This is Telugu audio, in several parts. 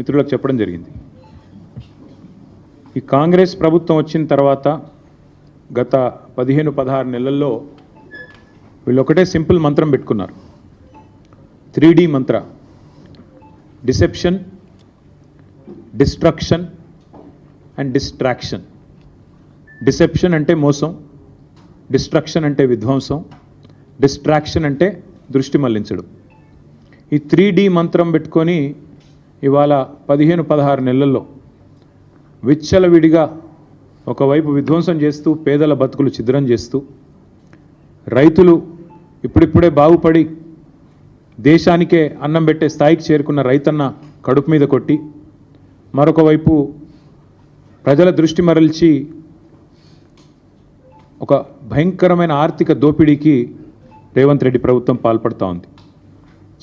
మిత్రులకు చెప్పడం జరిగింది. ఈ కాంగ్రెస్ ప్రభుత్వం వచ్చిన తర్వాత గత పదిహేను పదహారు నెలల్లో వీళ్ళు ఒకటే సింపుల్ మంత్రం పెట్టుకున్నారు. Three D Mantra. Deception destruction and distraction. Deception అంటే మోసం డిస్ట్రక్షన్ అంటే విధ్వంసం డిస్ట్రాక్షన్ అంటే దృష్టి మళ్ళించడం. ఈ త్రీ డి మంత్రం పెట్టుకొని ఇవాళ పదిహేను పదహారు నెలల్లో విచ్చలవిడిగా ఒకవైపు విధ్వంసం చేస్తూ పేదల బతుకులు ఛిద్రం చేస్తూ రైతులు ఇప్పుడిప్పుడే బాగుపడి దేశానికే అన్నం పెట్టే స్థాయికి చేరుకున్న రైతన్న కడుపు మీద కొట్టి మరొక వైపు ప్రజల దృష్టి మరల్చి ఒక భయంకరమైన ఆర్థిక దోపిడీకి రేవంత్ రెడ్డి ప్రభుత్వం పాల్పడుతూ ఉంది.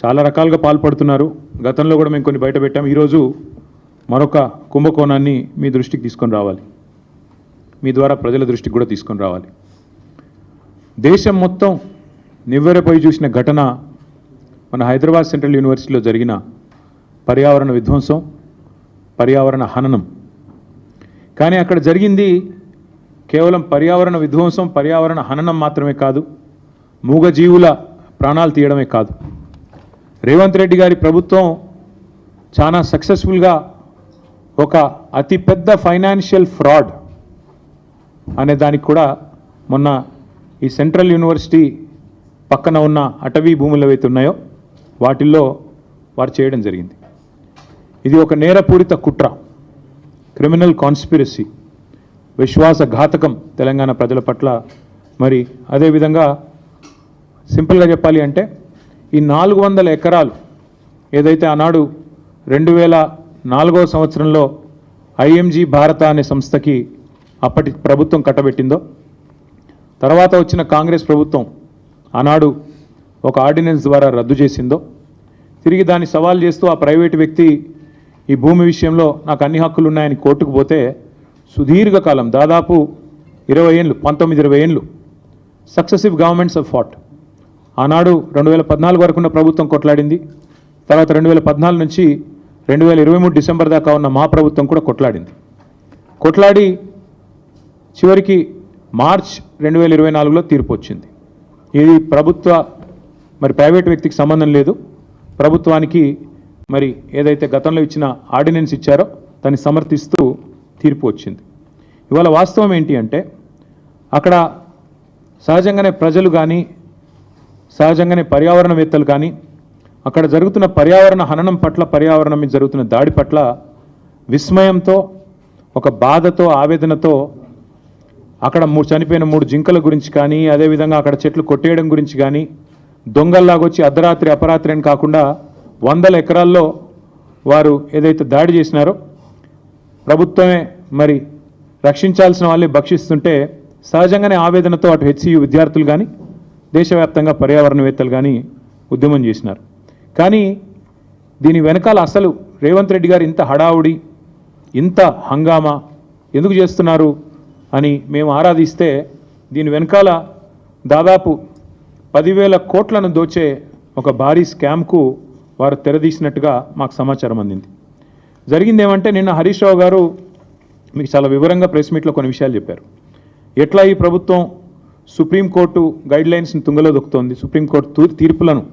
చాలా రకాలుగా పాల్పడుతున్నారు. గతంలో కూడా మేము కొన్ని బయట పెట్టాం. ఈరోజు మరొక కుంభకోణాన్ని మీ దృష్టికి తీసుకొని రావాలి. మీ ద్వారా ప్రజల దృష్టికి కూడా తీసుకొని రావాలి. దేశం మొత్తం నివ్వెరపోయి చూసిన ఘటన మన హైదరాబాద్ సెంట్రల్ యూనివర్సిటీలో జరిగిన పర్యావరణ విధ్వంసం పర్యావరణ హననం. కానీ అక్కడ జరిగింది కేవలం పర్యావరణ విధ్వంసం పర్యావరణ హననం మాత్రమే కాదు. మూగజీవుల ప్రాణాలు తీయడమే కాదు. రేవంత్ రెడ్డి గారి ప్రభుత్వం చాలా సక్సెస్ఫుల్గా ఒక అతిపెద్ద ఫైనాన్షియల్ ఫ్రాడ్ అనే దానికి కూడా మొన్న ఈ సెంట్రల్ యూనివర్సిటీ పక్కన ఉన్న అటవీ భూములు ఏవైతే ఉన్నాయో వాటిల్లో వారు చేయడం జరిగింది. ఇది ఒక నేరపూరిత కుట్ర క్రిమినల్ కాన్స్పిరసీ విశ్వాసఘాతకం తెలంగాణ ప్రజల పట్ల. మరి అదేవిధంగా సింపుల్గా చెప్పాలి అంటే ఈ నాలుగు వందల ఎకరాలు ఏదైతే ఆనాడు రెండు వేల నాలుగవ సంవత్సరంలో ఐఎంజీ భారత అనే సంస్థకి అప్పటి ప్రభుత్వం కట్టబెట్టిందో తర్వాత వచ్చిన కాంగ్రెస్ ప్రభుత్వం ఆనాడు ఒక ఆర్డినెన్స్ ద్వారా రద్దు చేసిందో తిరిగి దాన్ని సవాల్ చేస్తూ ఆ ప్రైవేటు వ్యక్తి ఈ భూమి విషయంలో నాకు అన్ని హక్కులు ఉన్నాయని కోర్టుకు పోతే సుదీర్ఘకాలం దాదాపు ఇరవై ఏళ్ళు పంతొమ్మిది ఇరవై ఏళ్ళు సక్సెసివ్ గవర్నమెంట్స్ ఆఫ్ ఫాట్ ఆనాడు రెండు వేల పద్నాలుగు వరకు ఉన్న ప్రభుత్వం కొట్లాడింది. తర్వాత రెండు వేల పద్నాలుగు నుంచి రెండు వేల ఇరవై మూడు డిసెంబర్ దాకా ఉన్న మా ప్రభుత్వం కూడా కొట్లాడింది. కొట్లాడి చివరికి మార్చ్ రెండు వేల ఇరవై నాలుగులో తీర్పు వచ్చింది. ఇది ప్రభుత్వ మరి ప్రైవేట్ వ్యక్తికి సంబంధం లేదు. ప్రభుత్వానికి మరి ఏదైతే గతంలో ఇచ్చిన ఆర్డినెన్స్ ఇచ్చారో దాన్ని సమర్థిస్తూ తీర్పు వచ్చింది. ఇవాళ వాస్తవం ఏంటి అంటే అక్కడ సహజంగానే ప్రజలు కానీ సహజంగానే పర్యావరణవేత్తలు కానీ అక్కడ జరుగుతున్న పర్యావరణ హననం పట్ల పర్యావరణం మీద జరుగుతున్న దాడి పట్ల విస్మయంతో ఒక బాధతో ఆవేదనతో అక్కడ మూడు చనిపోయిన మూడు జింకల గురించి కానీ అదేవిధంగా అక్కడ చెట్లు కొట్టేయడం గురించి కానీ దొంగల్లాగొచ్చి అర్ధరాత్రి అపరాత్రి అని కాకుండా వందల ఎకరాల్లో వారు ఏదైతే దాడి చేసినారో ప్రభుత్వమే మరి రక్షించాల్సిన వాళ్ళే భక్షిస్తుంటే సహజంగానే ఆవేదనతో అటు హెచ్సియు విద్యార్థులు కానీ దేశవ్యాప్తంగా పర్యావరణవేత్తలు కానీ ఉద్యమం చేసినారు. కానీ దీని వెనకాల అసలు రేవంత్ రెడ్డి గారు ఇంత హడావుడి ఇంత హంగామా ఎందుకు చేస్తున్నారు అని మేము ఆరాధిస్తే దీని వెనకాల దాదాపు పదివేల కోట్లను దోచే ఒక భారీ స్కామ్కు వారు తెరదీసినట్టుగా మాకు సమాచారం అందింది. జరిగింది ఏమంటే నిన్న హరీష్ రావు గారు మీకు చాలా వివరంగా ప్రెస్ మీట్లో కొన్ని విషయాలు చెప్పారు. ఎట్లా ఈ ప్రభుత్వం సుప్రీంకోర్టు గైడ్లైన్స్ని తుంగలో దొక్కుతోంది. సుప్రీంకోర్టు తీర్పులను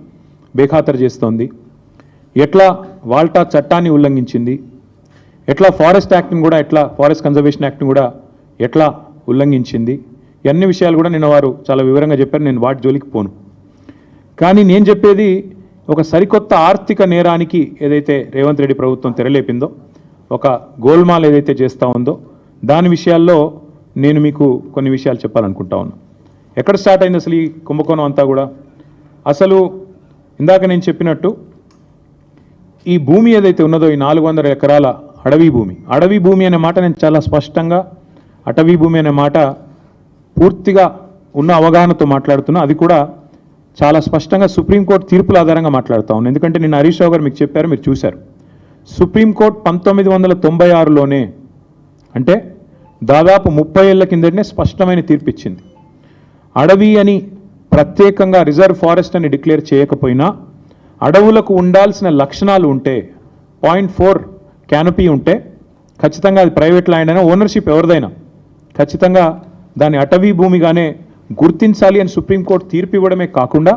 బేఖాతరు చేస్తోంది. ఎట్లా వాల్టా చట్టాన్ని ఉల్లంఘించింది? ఎట్లా ఫారెస్ట్ యాక్ట్ని కూడా ఎట్లా ఫారెస్ట్ కన్జర్వేషన్ యాక్ట్ని కూడా ఎట్లా ఉల్లంఘించింది? ఇవన్నీ విషయాలు కూడా నిన్న వారు చాలా వివరంగా చెప్పారు. నేను వాటి జోలికి పోను. కానీ నేను చెప్పేది ఒక సరికొత్త ఆర్థిక నేరానికి ఏదైతే రేవంత్ రెడ్డి ప్రభుత్వం తెరలేపిందో ఒక గోల్మాల్ ఏదైతే చేస్తూ ఉందో దాని విషయాల్లో నేను మీకు కొన్ని విషయాలు చెప్పాలనుకుంటా ఉన్నాను ఎక్కడ స్టార్ట్ అయింది అసలు ఈ కుంభకోణం అంతా కూడా? అసలు ఇందాక నేను చెప్పినట్టు ఈ భూమి ఏదైతే ఉన్నదో ఈ నాలుగు వందల ఎకరాల అడవి భూమి అడవి భూమి అనే మాట నేను చాలా స్పష్టంగా అటవీ భూమి అనే మాట పూర్తిగా ఉన్న అవగాహనతో మాట్లాడుతున్నా. అది కూడా చాలా స్పష్టంగా సుప్రీంకోర్టు తీర్పుల ఆధారంగా మాట్లాడుతూ ఉన్నాను ఎందుకంటే నిన్న హరీష్ రావు గారు మీకు చెప్పారు మీరు చూశారు. సుప్రీంకోర్టు పంతొమ్మిది వందల తొంభై ఆరులోనే అంటే దాదాపు ముప్పై ఏళ్ళ కిందటనే స్పష్టమైన తీర్పు ఇచ్చింది. అడవి అని ప్రత్యేకంగా రిజర్వ్ ఫారెస్ట్ అని డిక్లేర్ చేయకపోయినా అడవులకు ఉండాల్సిన లక్షణాలు ఉంటే పాయింట్ ఫోర్ క్యానపీ ఉంటే ఖచ్చితంగా అది ప్రైవేట్ ల్యాండ్ అయినా ఓనర్షిప్ ఎవరిదైనా ఖచ్చితంగా దాని అటవీ భూమిగానే గుర్తించాలి అని సుప్రీంకోర్టు తీర్పు ఇవ్వడమే కాకుండా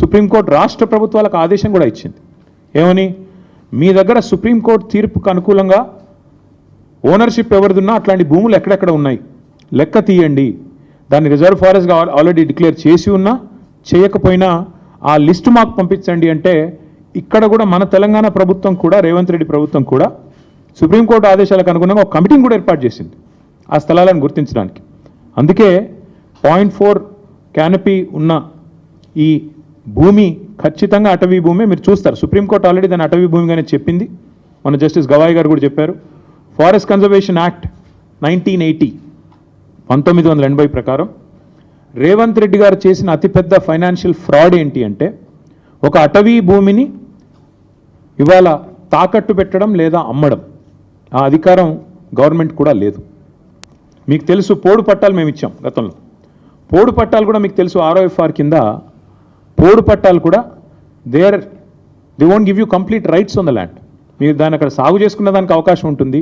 సుప్రీంకోర్టు రాష్ట్ర ప్రభుత్వాలకు ఆదేశం కూడా ఇచ్చింది. ఏమని? మీ దగ్గర సుప్రీంకోర్టు తీర్పుకు అనుకూలంగా ఓనర్షిప్ ఎవరిదున్నా అట్లాంటి భూములు ఎక్కడెక్కడ ఉన్నాయి? లెక్క తీయండి. దాన్ని రిజర్వ్ ఫారెస్ట్గా ఆల్రెడీ డిక్లేర్ చేసి ఉన్నా చేయకపోయినా ఆ లిస్టు మాకు పంపించండి అంటే ఇక్కడ కూడా మన తెలంగాణ ప్రభుత్వం కూడా రేవంత్ రెడ్డి ప్రభుత్వం కూడా సుప్రీంకోర్టు ఆదేశాలకు అనుగుణంగా ఒక కమిటీని కూడా ఏర్పాటు చేసింది ఆ స్థలాలను గుర్తించడానికి. అందుకే పాయింట్ ఫోర్ క్యానపీ ఉన్న ఈ భూమి ఖచ్చితంగా అటవీ భూమి మీరు చూస్తారు. సుప్రీంకోర్టు ఆల్రెడీ దాన్ని అటవీ భూమిగానే చెప్పింది. మన జస్టిస్ గవాయ్ గారు కూడా చెప్పారు. Forest conservation act nineteen eighty పంతొమ్మిది వందల ఎనభై ప్రకారం రేవంత్ రెడ్డి గారు చేసిన అతిపెద్ద ఫైనాన్షియల్ ఫ్రాడ్ ఏంటి అంటే ఒక అటవీ భూమిని ఇవాళ తాకట్టు పెట్టడం లేదా అమ్మడం. ఆ అధికారం గవర్నమెంట్ కూడా లేదు. మీకు తెలుసు పోడు పట్టాలు మేము ఇచ్చాం గతంలో. పోడు పట్టాలు కూడా మీకు తెలుసు ఆర్ఓఎఫ్ఆర్ కింద పోడు పట్టాలు కూడా there they won't give you complete rights on the land. మీరు దాన్ని అక్కడ సాగు చేసుకున్న దానికి అవకాశం ఉంటుంది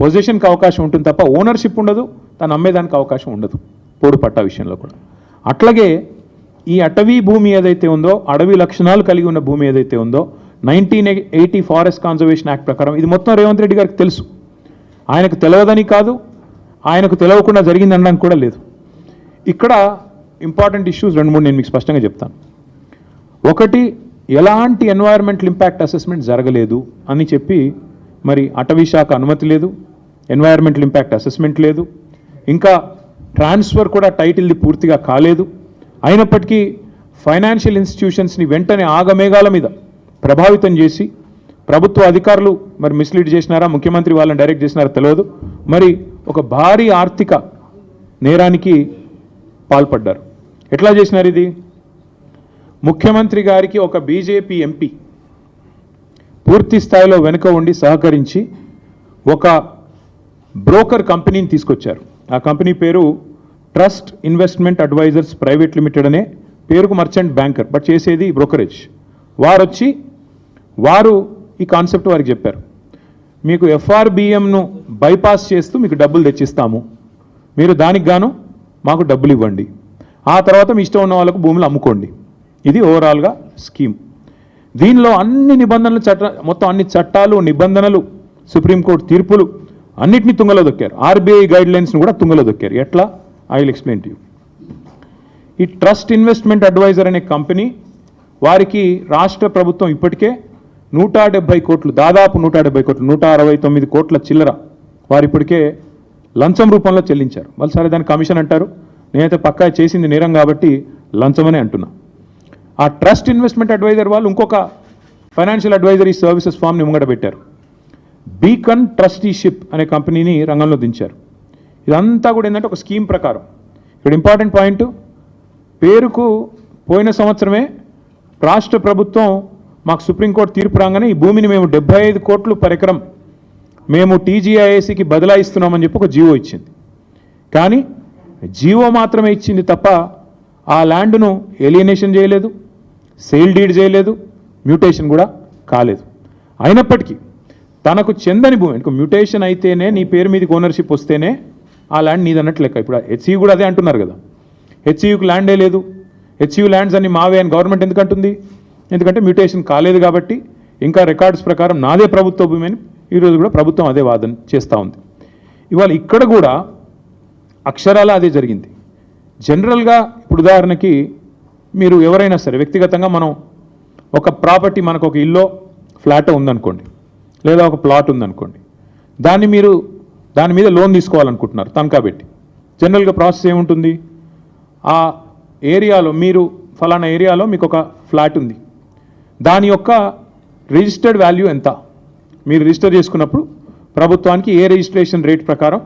పొజిషన్కి అవకాశం ఉంటుంది తప్ప ఓనర్షిప్ ఉండదు తను అమ్మేదానికి అవకాశం ఉండదు పోడు పట్టా విషయంలో కూడా. అట్లాగే ఈ అటవీ భూమి ఏదైతే ఉందో అడవి లక్షణాలు కలిగి ఉన్న భూమి ఏదైతే ఉందో nineteen eighty forest conservation act ప్రకారం ఇది మొత్తం రేవంత్ రెడ్డి గారికి తెలుసు. ఆయనకు తెలియదని కాదు ఆయనకు తెలియకుండా జరిగిందనడానికి కూడా లేదు. ఇక్కడ ఇంపార్టెంట్ ఇష్యూస్ రెండు మూడు నేను మీకు స్పష్టంగా చెప్తాను. ఒకటి ఎలాంటి ఎన్వైరన్మెంటల్ ఇంపాక్ట్ అసెస్మెంట్ జరగలేదు అని చెప్పి మరి అటవీ శాఖ అనుమతి లేదు ఎన్వైరన్మెంటల్ ఇంపాక్ట్ అసెస్మెంట్ లేదు ఇంకా ట్రాన్స్ఫర్ కూడా టైటిల్ది పూర్తిగా కాలేదు. అయినప్పటికీ ఫైనాన్షియల్ ఇన్స్టిట్యూషన్స్ని వెంటనే ఆగమేఘాల మీద ప్రభావితం చేసి ప్రభుత్వ అధికారులు మరి మిస్లీడ్ చేసినారా ముఖ్యమంత్రి వాళ్ళని డైరెక్ట్ చేసినారా తెలియదు. మరి ఒక భారీ ఆర్థిక నేరానికి పాల్పడ్డారు. ఎట్లా చేసినారు ఇది? ముఖ్యమంత్రి గారికి ఒక బీజేపీ ఎంపీ పూర్తి స్థాయిలో వెనుక ఉండి సహకరించి ఒక బ్రోకర్ కంపెనీని తీసుకొచ్చారు. ఆ కంపెనీ పేరు trust investment advisers private limited అనే పేరుకు మర్చెంట్ బ్యాంకర్ బట్ చేసేది బ్రోకరేజ్. వారు వచ్చి వారు ఈ కాన్సెప్ట్ వారికి చెప్పారు. మీకు ఎఫ్ఆర్బిఎంను బైపాస్ చేస్తూ మీకు డబ్బులు తెచ్చిస్తాము. మీరు దానికి గాను మాకు డబ్బులు ఇవ్వండి. ఆ తర్వాత మీ ఇష్టం ఉన్న వాళ్ళకు భూములు అమ్ముకోండి. ఇది ఓవరాల్గా స్కీమ్. దీనిలో అన్ని నిబంధనలు చట్ట మొత్తం అన్ని చట్టాలు నిబంధనలు సుప్రీంకోర్టు తీర్పులు అన్నిటినీ తుంగలో దొక్కారు. ఆర్బీఐ గైడ్ లైన్స్ను కూడా తుంగలో దొక్కారు. ఎట్లా? I will explain to you ఈ ట్రస్ట్ ఇన్వెస్ట్మెంట్ అడ్వైజర్ అనే కంపెనీ వారికి రాష్ట్ర ప్రభుత్వం ఇప్పటికే నూట డెబ్బై కోట్లు దాదాపు నూట డెబ్బై కోట్లు నూట అరవై తొమ్మిది కోట్ల చిల్లర వారు ఇప్పటికే లంచం రూపంలో చెల్లించారు. మళ్ళీ సరే దాన్ని కమిషన్ అంటారు. నేనైతే పక్కా చేసింది నేరం కాబట్టి లంచమనే అంటున్నా. ఆ ట్రస్ట్ ఇన్వెస్ట్మెంట్ అడ్వైజర్ వాళ్ళు ఇంకొక ఫైనాన్షియల్ అడ్వైజరీ సర్వీసెస్ ఫామ్ని ముంగడ పెట్టారు. బీకన్ ట్రస్టీషిప్ అనే కంపెనీని రంగంలో దించారు. ఇదంతా కూడా ఏంటంటే ఒక స్కీమ్ ప్రకారం. ఇక్కడ ఇంపార్టెంట్ పాయింట్ పేరుకు పోయిన సంవత్సరమే రాష్ట్ర ప్రభుత్వం మాకు సుప్రీంకోర్టు తీర్పు రాగానే ఈ భూమిని మేము డెబ్బై ఐదు కోట్లు పరికరం మేము టీజీఐఏసీకి బదలాయిస్తున్నామని చెప్పి ఒక జీవో ఇచ్చింది. కానీ జీవో మాత్రమే ఇచ్చింది తప్ప ఆ ల్యాండ్ను ఎలియనేషన్ చేయలేదు సేల్ డీడ్ చేయలేదు మ్యూటేషన్ కూడా కాలేదు. అయినప్పటికీ తనకు చెందని భూమి ఇంకా మ్యూటేషన్ అయితేనే నీ పేరు మీదకి ఓనర్షిప్ వస్తేనే ఆ ల్యాండ్ నీది అన్నట్లు లెక్క. ఇప్పుడు హెచ్ఈ కూడా అదే అంటున్నారు కదా. హెచ్ఈకి ల్యాండే లేదు. హెచ్ఈ ల్యాండ్స్ అన్ని మావే అని గవర్నమెంట్ ఎందుకు అంటుంది? ఎందుకంటే మ్యూటేషన్ కాలేదు కాబట్టి ఇంకా రికార్డ్స్ ప్రకారం నాదే ప్రభుత్వ భూమి అని ఈరోజు కూడా ప్రభుత్వం అదే వాదన చేస్తూ ఉంది. ఇవాళ ఇక్కడ కూడా అక్షరాల అదే జరిగింది. జనరల్గా ఇప్పుడు ఉదాహరణకి మీరు ఎవరైనా సరే వ్యక్తిగతంగా మనం ఒక ప్రాపర్టీ మనకు ఒక ఇల్లో ఫ్లాట్ ఉందనుకోండి. లేదా ఒక ప్లాట్ ఉందనుకోండి. దాన్ని మీరు దాని మీద లోన్ తీసుకోవాలనుకుంటున్నారు తనఖా పెట్టి. జనరల్గా ప్రాసెస్ ఏముంటుంది? ఆ ఏరియాలో మీరు ఫలానా ఏరియాలో మీకు ఒక ఫ్లాట్ ఉంది. దాని యొక్క రిజిస్టర్డ్ వాల్యూ ఎంత? మీరు రిజిస్టర్ చేసుకున్నప్పుడు ప్రభుత్వానికి ఏ రిజిస్ట్రేషన్ రేట్ ప్రకారం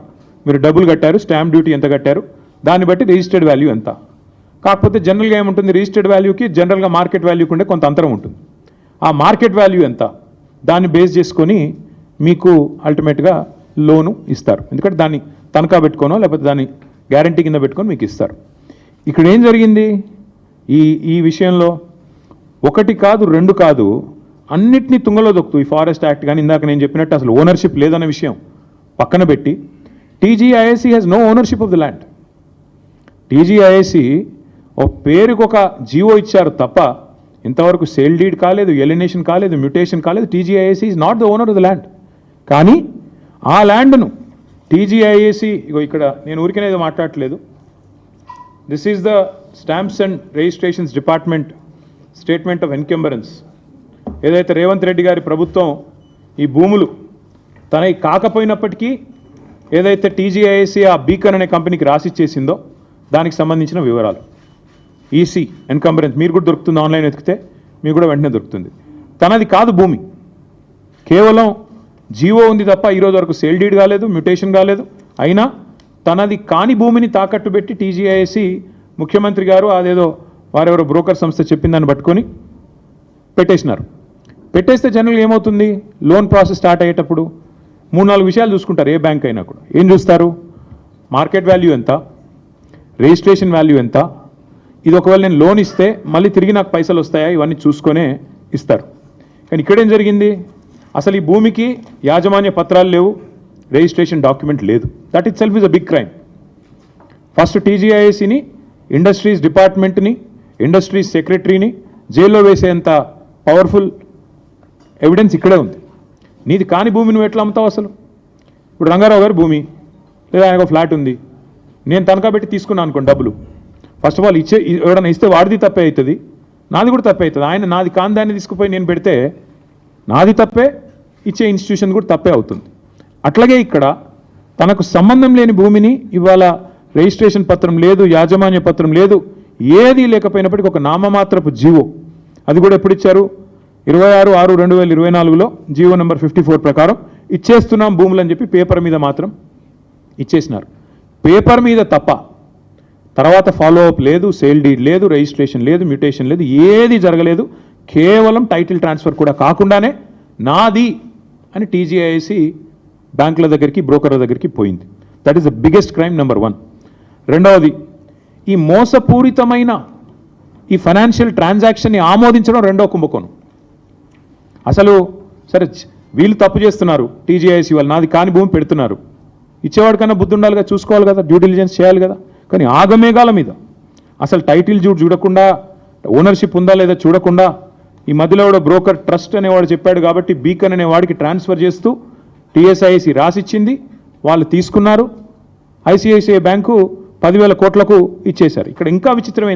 మీరు డబ్బులు కట్టారు స్టాంప్ డ్యూటీ ఎంత కట్టారు దాన్ని బట్టి రిజిస్టర్డ్ వాల్యూ ఎంత? కాకపోతే జనరల్గా ఏముంటుంది? రిజిస్టర్డ్ వాల్యూకి జనరల్గా మార్కెట్ వాల్యూకి ఉండే కొంత అంతరం ఉంటుంది. ఆ మార్కెట్ వాల్యూ ఎంత? దాన్ని బేస్ చేసుకొని మీకు అల్టిమేట్గా లోను ఇస్తారు. ఎందుకంటే దాన్ని తనఖా పెట్టుకోనో లేకపోతే దాన్ని గ్యారంటీ కింద పెట్టుకొని మీకు ఇస్తారు. ఇక్కడ ఏం జరిగింది? ఈ ఈ విషయంలో ఒకటి కాదు రెండు కాదు అన్నిటినీ తుంగలో దొక్కుతూ ఈ ఫారెస్ట్ యాక్ట్ కానీ ఇందాక నేను చెప్పినట్టు అసలు ఓనర్షిప్ లేదన్న విషయం పక్కన పెట్టి TGIIC has no ownership of the land TGIIC ఒక పేరుకు ఒక జీవో ఇచ్చారు తప్ప ఇంతవరకు సేల్ డీడ్ కాలేదు ఎలినేషన్ కాలేదు మ్యూటేషన్ కాలేదు TGIAC is not the owner of the land కానీ ఆ ల్యాండ్ను టీజీఐఏసీ ఇగో ఇక్కడ నేను ఊరికనేది మాట్లాడట్లేదు. This is the stamps and registrations department statement of encumbrance ఏదైతే రేవంత్ రెడ్డి గారి ప్రభుత్వం ఈ భూములు తనవి కాకపోయినప్పటికీ ఏదైతే టీజీఐఏసీ ఆ బీకన్ అనే కంపెనీకి రాసిచ్చేసిందో దానికి సంబంధించిన వివరాలు. ఈసీ ఎన్కంబరెన్స్ మీరు కూడా దొరుకుతుంది ఆన్లైన్ వెతికితే మీకు కూడా వెంటనే దొరుకుతుంది. తనది కాదు భూమి. కేవలం జీవో ఉంది తప్ప ఈరోజు వరకు సేల్ డీడ్ కాలేదు మ్యూటేషన్ కాలేదు. అయినా తనది కాని భూమిని తాకట్టు పెట్టి టీజీఐఎస్సి ముఖ్యమంత్రి గారు అదేదో వారెవరో బ్రోకర్ సంస్థ చెప్పిందని పట్టుకొని పెట్టేసినారు. పెట్టేస్తే జనరల్ ఏమవుతుంది? లోన్ ప్రాసెస్ స్టార్ట్ అయ్యేటప్పుడు మూడు నాలుగు విషయాలు చూసుకుంటారు ఏ బ్యాంక్ అయినా కూడా. ఏం చూస్తారు? మార్కెట్ వాల్యూ ఎంత? రిజిస్ట్రేషన్ వాల్యూ ఎంత? ఇది ఒకవేళ నేను లోన్ ఇస్తే మళ్ళీ తిరిగి నాకు పైసలు వస్తాయా? ఇవన్నీ చూసుకొనే ఇస్తారు. కానీ ఇక్కడేం జరిగింది? అసలు ఈ భూమికి యాజమాన్య పత్రాలు లేవు రిజిస్ట్రేషన్ డాక్యుమెంట్ లేదు. That itself is a big crime first టీజీఐఎస్సిని industries డిపార్ట్మెంట్ని ఇండస్ట్రీస్ సెక్రటరీని జైల్లో వేసేంత పవర్ఫుల్ ఎవిడెన్స్ ఇక్కడే ఉంది. నీది కాని భూమి నువ్వు ఎట్లా అమ్ముతావు అసలు? ఇప్పుడు రంగారావు గారి భూమి లేదా ఆయనకు ఫ్లాట్ ఉంది. నేను తనఖా పెట్టి తీసుకున్నాను అనుకోండి డబ్బులు. ఫస్ట్ ఆఫ్ ఆల్ ఇచ్చే ఎవడన్నా ఇస్తే వాడిది తప్పే అవుతుంది. నాది కూడా తప్పే అవుతుంది. ఆయన నాది కాందాన్ని తీసుకుపోయి నేను పెడితే నాది తప్పే ఇచ్చే ఇన్స్టిట్యూషన్ కూడా తప్పే అవుతుంది. అట్లాగే ఇక్కడ తనకు సంబంధం లేని భూమిని ఇవాళ రిజిస్ట్రేషన్ పత్రం లేదు యాజమాన్య పత్రం లేదు ఏది లేకపోయినప్పటికీ ఒక నామమాత్రపు జీవో. అది కూడా ఎప్పుడు ఇచ్చారు? ఇరవై ఆరు ఆరు రెండు వేల ఇరవై నాలుగులో జీవో నెంబర్ ఫిఫ్టీ ఫోర్ ప్రకారం ఇచ్చేస్తున్నాం భూములు అని చెప్పి పేపర్ మీద మాత్రం ఇచ్చేసినారు. పేపర్ మీద తప్ప తర్వాత ఫాలో అప్ లేదు సేల్ డీడ్ లేదు రిజిస్ట్రేషన్ లేదు మ్యూటేషన్ లేదు ఏది జరగలేదు కేవలం టైటిల్ ట్రాన్స్ఫర్ కూడా కాకుండానే నాది అని టీజీఐసి బ్యాంకుల దగ్గరికి బ్రోకర్ల దగ్గరికి పోయింది. That is the biggest crime number one రెండవది ఈ మోసపూరితమైన ఈ ఫైనాన్షియల్ ట్రాన్సాక్షన్ని ఆమోదించడం రెండో కుంభకోణం. అసలు సరే వీళ్ళు తప్పు చేస్తున్నారు టీజీఐసి వాళ్ళు నాది కాని భూమి పెడుతున్నారు. ఇచ్చేవాడికన్నా బుద్ధి ఉండాలి కదా చూసుకోవాలి కదా డ్యూ డిలిజెన్స్ చేయాలి కదా. కానీ ఆగమేఘాల మీద. అసలు టైటిల్ చూడు చూడకుండా ఓనర్షిప్ ఉందా లేదా చూడకుండా ఈ మధ్యలో కూడా బ్రోకర్ ట్రస్ట్ అనేవాడు చెప్పాడు కాబట్టి బీకన్ అనే వాడికి ట్రాన్స్ఫర్ చేస్తూ టీఎస్ఐసి రాసిచ్చింది. వాళ్ళు తీసుకున్నారు. ఐసిఐసిఐ బ్యాంకు పదివేల కోట్లకు ఇచ్చేశారు. ఇక్కడ ఇంకా విచిత్రం